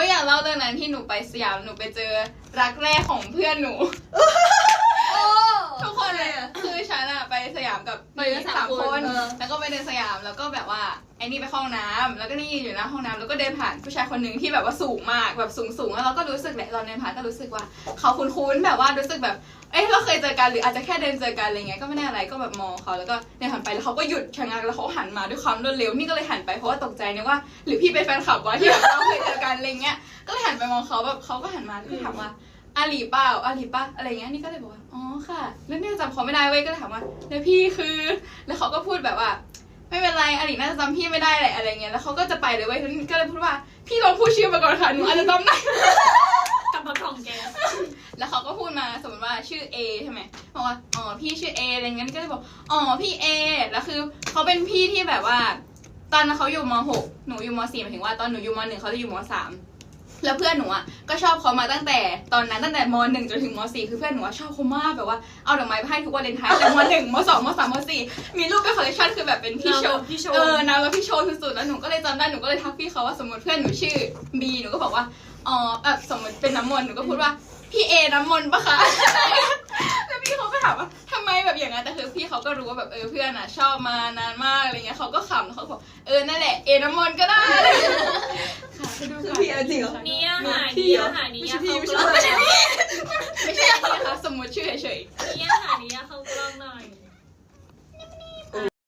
อ้ยอยากเล่าเรื่องนั้นที่หนูไปสยามหนูไปเจอรักแรกของเพื่อนหนูโอ้ ทุกคนเลยคือฉันอะไปส ยามกับไปกันสามคน เออ แล้วก็ไปเดินสยามแล้วก็แบบว่าไอ้นี่ไปเข้าห้องน้ำแล้วก็นี่ยืนอยู่หน้าห้องน้ำแล้วก็เดินผ่านผู้ชายคนหนึ่งที่แบบว่าสูงมากแบบสูงสูงๆแล้วเราก็รู้สึกแหละตอนเดินผ่านก็รู้สึกว่า เขาคุ้นๆแบบว่ารู้สึกแบบ เอ้ยเราเคยเจอกันหรืออาจจะแค่เดินเจอกันอะไรเงี้ยก็ไม่ได้อะไรก็แบบมองเขาแล้วก็เดินผ่านไปแล้วเขาก็หยุดชะงักแล้วเขาหันมาด้วยความรวดเร็วนี่ก็เลยหันไปเพราะว่าตกใจนึกว่า หรือพี่เป็นแฟนคลับวะที่แบบเราเคยเจอกันอะไรเงี้ยก็เลยหันไปมองเขาแบบเขาก็หันมาแล้วก็ถามว่า อาหลีเปล่าอาหลีปะอะไรเงี้ยนี่ก็เลยบอกว่าอ๋อค่ะแล้วเนี่ยจำเขาไม่ได้เว้ยก็เลยถามว่าแล้วพี่คือ แล้วเขาก็พูดแบบว่า ไม่เป็นไรอาหลีน่าจะจำพี่ไม่ได้แหละอะไรเงี้ยแล้วเขาก็จะไปเลยเว้ยนี่ก็เลยพูดว่าพี่ลองพูดชื่อมาก่อนค่ะหนูอาจจะจำได้กับมาของแกแล้วเขาก็พูดมาสมมติว่าชื่อ A ใช่ไหมบอกว่าอ๋อพี่ชื่อ A อะไรเงี้ยนี่ก็เลยบอกอ๋อพี่ A แล้วคือเขาเป็นพี่ที่แบบว่า ตอนนั้นเขาอยู่ม .6 หนูอยู่ม .4 หมายถึงว่าตอนหนูอยู่ม .1 เขาจะอยู่ม .3 แล้วเพื่อนหนูอะก็ชอบเขามาตั้งแต่ตอนนั้นตั้งแต่ม .1 จนถึงม .4 คือเพื่อนหนูอะชอบเขามากแบบว่าเอาดอกไม้ไปให้ทุกวันเลนไทน์แต่ม .1 ม .2 ม .3 ม .4 มีรูปเป็นคอลเลคชันคือแบบเป็นพี่โชว์พี่โชเออนามแล้วพี่โชว์สุดๆแล้วหนูก็เลยจำได้หนูก็เลยทักพี่เขาว่าสมมติเพื่อนหนูชื่อบีหนูก็บอกว่าอ๋อแบบสมมติเป็นน้ำมนต์หนูก็พูดว่าพี่เอน้ำมนต์ปะคะ แล้วพี่เขาก็ถามว่าทำไมแบบอย่างนั้นแต่คือพี่เขาก็รู้ว่าแบบเออเพื่อนอะชอบมานานมากอะไรเงี้ยเขาก็ขำแล้วเขาก็บอกเออนั่นแหละเอน้ำมนต์ก็ได้ ค่ะไปดูคือค่ะพี่เอาจริงเหรอนี่อาหารพี่นี่เหรออาหารนี่ไม่ใช่พี่เขาไม่ใช่กล้องพี่ไม่ใช่พี่ค่ะสมมติชื่อเฉยนี่อาหารนี่เขากล้องหน่อย